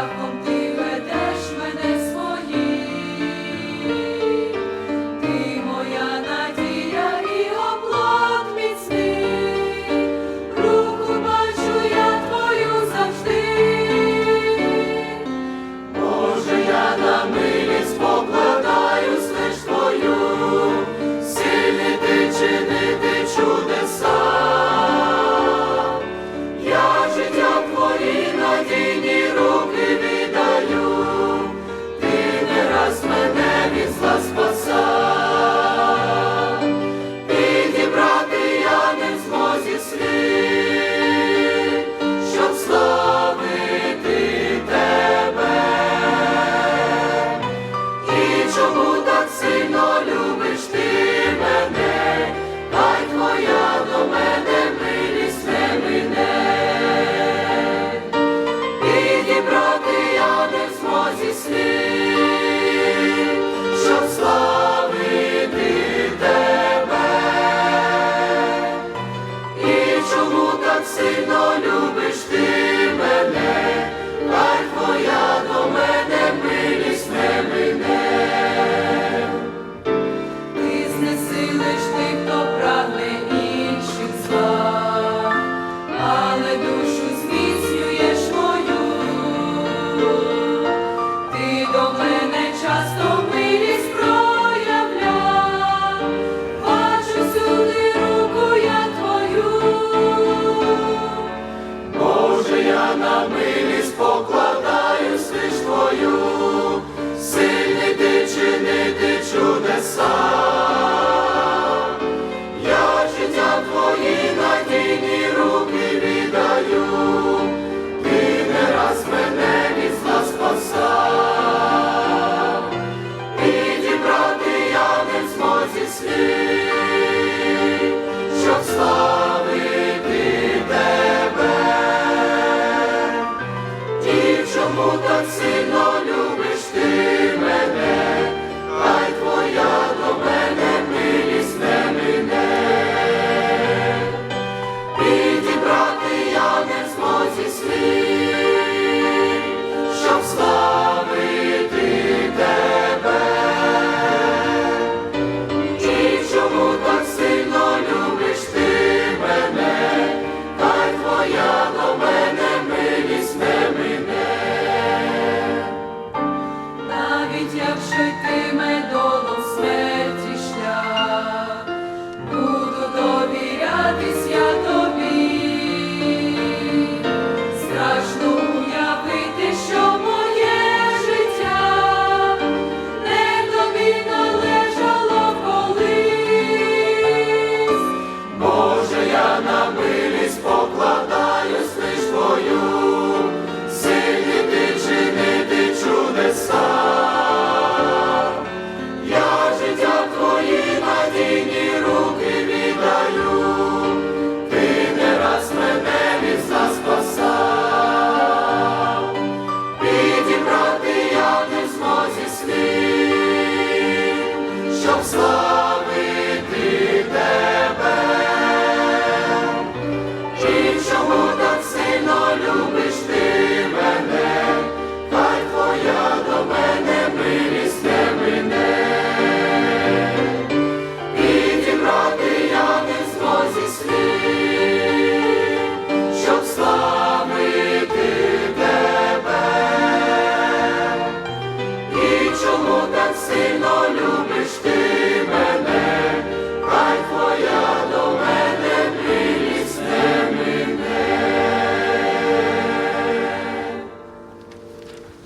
love Господь. Боже, я на милість покладаю свіч Твою, сильний ти чинити чудеса.